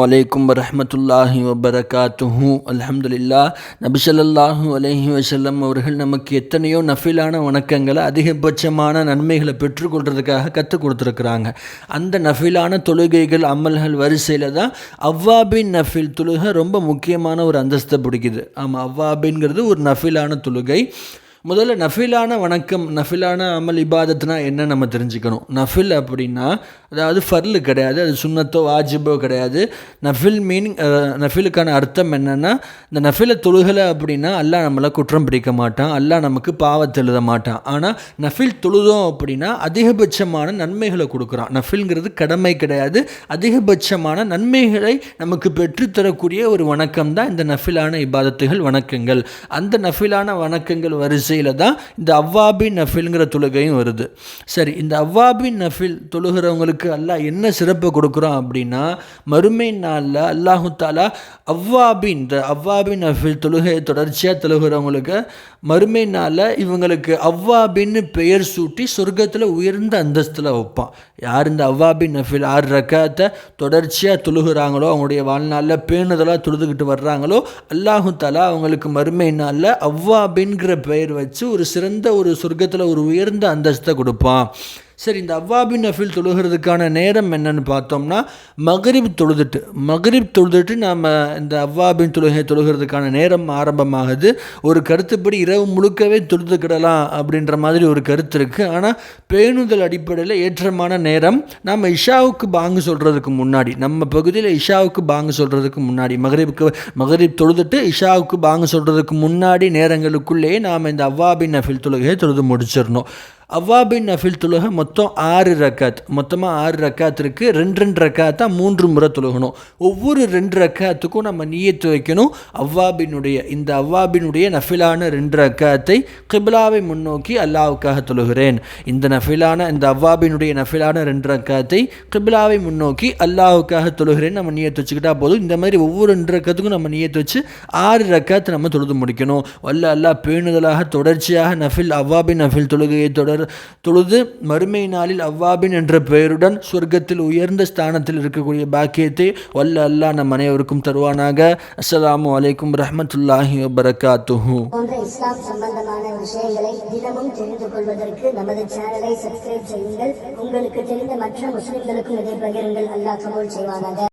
வலைக்கும் வரமத்துல்லாஹி வபரகாத்துஹூ அலமதுல்லா நபிசல்லாஹு அலஹி வசல்லம் அவர்கள் நமக்கு எத்தனையோ நஃபிலான வணக்கங்களை அதிகபட்சமான நன்மைகளை பெற்றுக்கொள்றதுக்காக கற்றுக் கொடுத்துருக்குறாங்க. அந்த நஃபிலான தொழுகைகள் அமல்கள் வரிசையில் தான் அவ்வாபின் நஃபில் தொழுகை ரொம்ப முக்கியமான ஒரு அந்தஸ்தை பிடிக்குது. ஆமாம் அவ்வாபின்கிறது ஒரு நஃபிலான தொழுகை. முதல்ல நஃபிலான வணக்கம் நஃபிலான அமல் இபாதத்னா என்ன நம்ம தெரிஞ்சுக்கணும்? நஃபில் அப்படின்னா அதாவது ஃபர்லு கிடையாது அது சுண்ணத்தோ வாஜிபோ கிடையாது. நஃபில் மீனிங் நஃபிலுக்கான அர்த்தம் என்னென்னா இந்த நஃபிலை தொழுகலை அப்படின்னா அல்லாஹ் நம்மளை குற்றம் பிடிக்க மாட்டான் அல்லாஹ் நமக்கு பாவத்தை எழுத மாட்டான். ஆனால் நஃபில் தொழுதோம் அப்படின்னா அதிகபட்சமான நன்மைகளை கொடுக்குறான். நஃபில்ங்கிறது கடமை கிடையாது அதிகபட்சமான நன்மைகளை நமக்கு பெற்றுத்தரக்கூடிய ஒரு வணக்கம் தான் இந்த நஃபிலான இபாதத்துகள் வணக்கங்கள். அந்த நஃபிலான வணக்கங்கள் வரிசையில் தான் இந்த அவ்வாபின் நஃபில்ங்கிற தொழுகையும் வருது. சரி இந்த அவ்வாபின் நஃபில் தொழுகிறவங்களுக்கு அல்லாஹ் என்ன சிறப்பு கொடுக்குறோம் அப்படின்னா மறுமை நாளில் அல்லாஹு தாலா அவ்வாபின் இந்த அவ்வாபின் நஃபில் தொழுகையை தொடர்ச்சியாக தொழுகிறவங்களுக்கு மறுமை நாளில் இவங்களுக்கு அவ்வாபின்னு பெயர் சூட்டி சொர்க்கத்தில் உயர்ந்த அந்தஸ்தில் வைப்பான். யார் இந்த அவ்வாபின் நஃபில் ஆறு ரக்காத்தை தொடர்ச்சியாக தொழுகிறாங்களோ அவங்களுடைய வாழ்நாளில் பேணுதலாக தொழுதுகிட்டு வர்றாங்களோ அல்லாஹு தாலா அவங்களுக்கு மறுமை நாளில் அவ்வாபின்கிற பெயர் வச்சு ஒரு சிறந்த ஒரு சொர்க்கத்தில் ஒரு உயர்ந்த அந்தஸ்தை கொடுப்பான். சரி இந்த அவ்வாபின் நஃபில் தொழுகிறதுக்கான நேரம் என்னன்னு பார்த்தோம்னா மகரிப் தொழுதுட்டு மகரிப் தொழுதுட்டு நாம் இந்த அவ்வாபின் தொழுகை தொழுகிறதுக்கான நேரம் ஆரம்பமாகுது. ஒரு கருத்துப்படி இரவு முழுக்கவே தொழுதுக்கிடலாம் அப்படின்ற மாதிரி ஒரு கருத்து இருக்குது ஆனால் பேணுதல் அடிப்படையில் ஏற்றமான நேரம் நம்ம இஷாவுக்கு பாங்கு சொல்கிறதுக்கு முன்னாடி நம்ம பகுதியில் இஷாவுக்கு பாங்கு சொல்கிறதுக்கு முன்னாடி மகரிப்புக்கு மகரிப் தொழுதுட்டு இஷாவுக்கு பாங்கு சொல்கிறதுக்கு முன்னாடி நேரங்களுக்குள்ளேயே நாம் இந்த அவ்வாபின் நஃபில் தொழுகையை தொழுது முடிச்சிடணும். அவ்வாபின் நஃபில் தொழுக மொத்தம் ஆறு ரக்காத். மொத்தமாக ஆறு ரக்காத் இருக்குது ரெண்டு ரெண்டு ரக்காத்தாக மூன்று முறை தொழுகணும் ஒவ்வொரு ரெண்டு ரக்காத்துக்கும் நம்ம நீயத்து வைக்கணும். அவ்வாபினுடைய இந்த அவ்வாபினுடைய நஃபிலான ரெண்டு ரக்காத்தை கிபிலாவை முன்னோக்கி அல்லாவுக்காக தொழுகிறேன் இந்த நஃபிலான இந்த அவ்வாபினுடைய நஃபிலான ரெண்டு ரக்காத்தை கிபிலாவை முன்னோக்கி அல்லாவுக்காக தொழுகிறேன் நம்ம நீயத்து வச்சுக்கிட்டா போதும். இந்த மாதிரி ஒவ்வொரு ரெண்டு ரக்கத்துக்கும் நம்ம நீயத்து வச்சு ஆறு ரக்காத்து நம்ம தொழுது முடிக்கணும். வல்ல அல்லாஹ் பேணுதலாக தொடர்ச்சியாக நஃபில் அவ்வாபின் நஃபில் தொழுகையை தொடர் தொழுது மறுமை நாளில் அவ்வாபின் என்ற பெயருடன் சொர்க்கத்தில் உயர்ந்த ஸ்தானத்தில் இருக்கக்கூடிய பாக்கியத்தை வல்ல அல்லா நம் அனைவருக்கும் தருவானாக. அஸ்ஸலாமு அலைக்கும் ரஹமத்துல்லாஹி வபரகாத்துஹு. போன்ற இஸ்லாம் சம்பந்தமான விஷயங்களை தினமும் தெரிந்து கொள்வதற்கு நமது சேனலை சப்ஸ்கிரைப் செய்யுங்கள். உங்களுக்கு தெரிந்த மற்ற முஸ்லிம்களுக்கும் இதை பகிருங்கள். அல்லாஹ் கபூல் செய்வானாக.